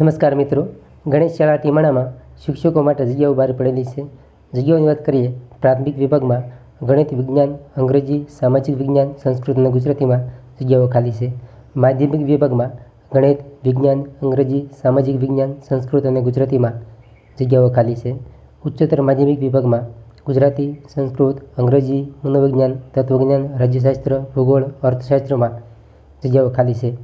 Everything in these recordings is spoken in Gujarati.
નમસ્કાર મિત્રો. ગણેશ શાળા ટીમાણામાં શિક્ષકો માટે જગ્યાઓ બહાર પડેલી છે. જગ્યાઓની વાત કરીએ, પ્રાથમિક વિભાગમાં ગણિત વિજ્ઞાન, અંગ્રેજી, સામાજિક વિજ્ઞાન, સંસ્કૃત અને ગુજરાતીમાં જગ્યાઓ ખાલી છે. માધ્યમિક વિભાગમાં ગણિત વિજ્ઞાન, અંગ્રેજી, સામાજિક વિજ્ઞાન, સંસ્કૃત અને ગુજરાતીમાં જગ્યાઓ ખાલી છે. ઉચ્ચતર માધ્યમિક વિભાગમાં ગુજરાતી, સંસ્કૃત, અંગ્રેજી, મનોવિજ્ઞાન, તત્વજ્ઞાન, રાજ્યશાસ્ત્ર, ભૂગોળ, અર્થશાસ્ત્રમાં જગ્યાઓ ખાલી છે.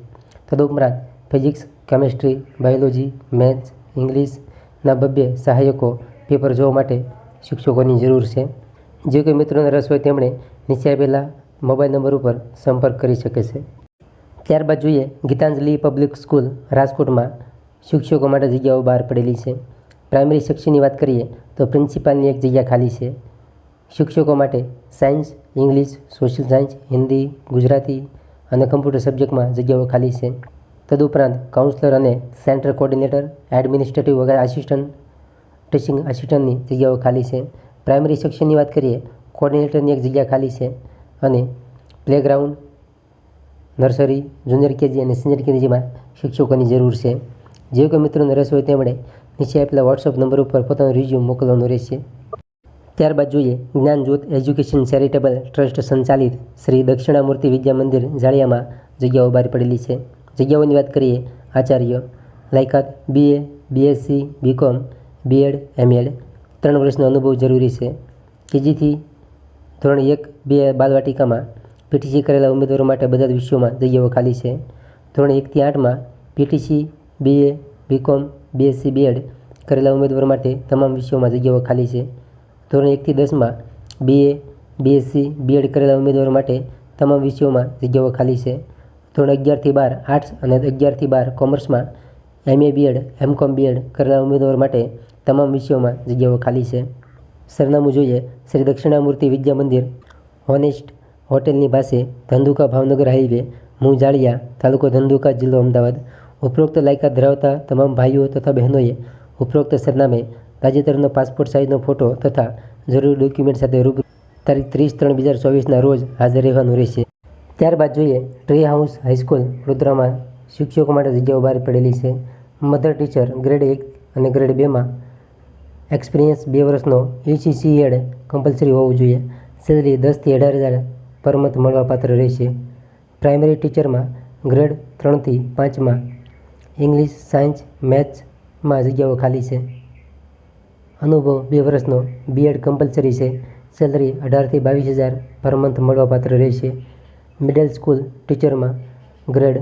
તદુપરાંત ફિઝિક્સ કેમેસ્ટ્રી બાયોલોજી મેથ્સ ઇંગ્લિશના બબ્બે સહાયકો પેપર જોવા માટે શિક્ષકોની જરૂર છે. જે કોઈ મિત્રોને રસ હોય તેમણે નીચે આપેલા મોબાઈલ નંબર ઉપર સંપર્ક કરી શકે છે. ત્યારબાદ જોઈએ ગીતાંજલિ પબ્લિક સ્કૂલ રાજકોટમાં શિક્ષકો માટે જગ્યાઓ બહાર પડેલી છે. પ્રાઇમરી સેક્શનની વાત કરીએ તો પ્રિન્સિપાલની એક જગ્યા ખાલી છે. શિક્ષકો માટે science English social science Hindi, Gujarati અને કમ્પ્યુટર સબ્જેક્ટમાં જગ્યાઓ ખાલી છે. તદુપરાંત કાઉન્સલર અને સેન્ટર કોર્ડિનેટર એડમિનિસ્ટ્રેટિવ વગેરે આસિસ્ટન્ટ ટીચિંગ આસિસ્ટન્ટની જગ્યાઓ ખાલી છે. પ્રાઇમરી સેક્શનની વાત કરીએ કોર્ડિનેટરની એક જગ્યા ખાલી છે અને પ્લેગ્રાઉન્ડ નર્સરી જુનિયર કેજી અને સિનિયર કેજીમાં શિક્ષકોની જરૂર છે. જે કોઈ મિત્રોને રસ હોય તેમણે નીચે આપેલા વોટ્સઅપ નંબર ઉપર પોતાનું રિઝ્યુમ મોકલવાનું રહેશે. ત્યારબાદ જોઈએ જ્ઞાનજ્યોત એજ્યુકેશન ચેરિટેબલ ટ્રસ્ટ સંચાલિત શ્રી દક્ષિણામૂર્તિ વિદ્યા મંદિર, જાળિયામાં જગ્યાઓ બહાર પડેલી છે. જગ્યાઓની વાત કરીએ, આચાર્ય, લાયકાત BA BSc BCom BEd MEd ત્રણ વર્ષનો અનુભવ જરૂરી છે. કેજીથી ધોરણ એક, બે બાલવાટિકામાં પીટીસી કરેલા ઉમેદવારો માટે બધા જ વિષયોમાં જગ્યાઓ ખાલી છે. ધોરણ એકથી આઠમાં PTC BA BCom BSc BEd કરેલા ઉમેદવારો માટે તમામ વિષયોમાં જગ્યાઓ ખાલી છે. ધોરણ એકથી દસમાં બીએ બીએસસી બીએડ કરેલા ઉમેદવારો માટે તમામ વિષયોમાં જગ્યાઓ ખાલી છે. ધોરણ અગિયારથી બાર આર્ટ્સ અને અગિયારથી બાર કોમર્સમાં MA B Ed M Com B Ed કરેલા ઉમેદવાર માટે તમામ વિષયોમાં જગ્યાઓ ખાલી છે. સરનામું જોઈએ શ્રી દક્ષિણામૂર્તિ વિદ્યા મંદિર હોનેસ્ટ હોટેલની પાસે ધંધુકા ભાવનગર હાઈવે મું તાલુકો ધંધુકા જિલ્લો અમદાવાદ. ઉપરોક્ત લાયકાત ધરાવતા તમામ ભાઈઓ તથા બહેનોએ ઉપરોક્ત સરનામે તાજેતરનો પાસપોર્ટ સાઇઝનો ફોટો તથા જરૂરી ડોક્યુમેન્ટ સાથે રૂબરૂ તારીખ ત્રીસ ત્રણ બે હજાર ચોવીસના રોજ હાજર રહેવાનું રહેશે. ત્યારબાદ જોઈએ, ટ્રી હાઉસ હાઈસ્કૂલ વડોદરામાં શિક્ષકો માટે જગ્યાઓ બહાર પડેલી છે. મધર ટીચર ગ્રેડ એક અને ગ્રેડ બેમાં એક્સપિરિયન્સ બે વર્ષનો એસીસી એડ કમ્પલસરી હોવું જોઈએ. સેલરી દસથી અઢાર હજાર પર મંથ મળવાપાત્ર રહેશે. પ્રાઇમરી ટીચરમાં ગ્રેડ ત્રણથી પાંચમાં ઇંગ્લિશ, સાયન્સ મેથ્સમાં જગ્યાઓ ખાલી છે. અનુભવ બે વર્ષનો બીએડ કમ્પલસરી છે. સેલરી અઢારથી બાવીસ હજાર પર મંથ મળવાપાત્ર રહેશે. મિડલ સ્કૂલ ટીચરમાં ગ્રેડ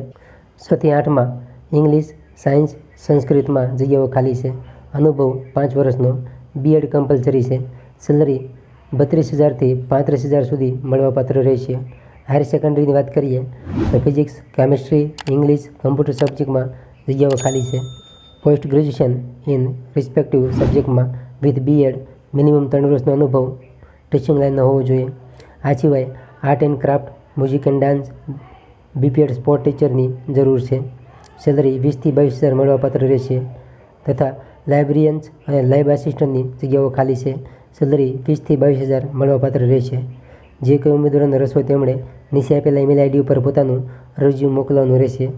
છથી આઠમાં ઇંગ્લિશ સાયન્સ સંસ્કૃતમાં જગ્યાઓ ખાલી છે. અનુભવ પાંચ વર્ષનો. બીએડ કમ્પલસરી છે. સેલરી બત્રીસ હજારથી પાંત્રીસ હજાર સુધી મળવાપાત્ર રહેશે. હાયર સેકન્ડરીની વાત કરીએ, તો ફિઝિક્સ કેમિસ્ટ્રી ઇંગ્લિશ કમ્પ્યુટર સબ્જેક્ટમાં જગ્યાઓ ખાલી છે. પોસ્ટ ગ્રેજ્યુએશન ઇન રિસ્પેક્ટિવ સબ્જેક્ટમાં વિથ બીએડ મિનિમમ ત્રણ વર્ષનો અનુભવ ટીચિંગ લાઇનનો હોવો જોઈએ. આ સિવાય art and craft music and dance BPEd sport ટીચરની જરૂર છે. સેલરી વીસથી બાવીસ હજાર મળવાપાત્ર રહેશે. તથા લાઇબ્રેરિયન્સ અને લાઇબ આસિસ્ટન્ટની જગ્યાઓ ખાલી છે. સેલરી વીસથી બાવીસ હજાર મળવાપાત્ર રહેશે. જે કોઈ ઉમેદવારોને રસ હોય તેમણે નીચે આપેલા ઈમેલ આઈડી ઉપર પોતાનું રજૂ મોકલવાનું રહેશે.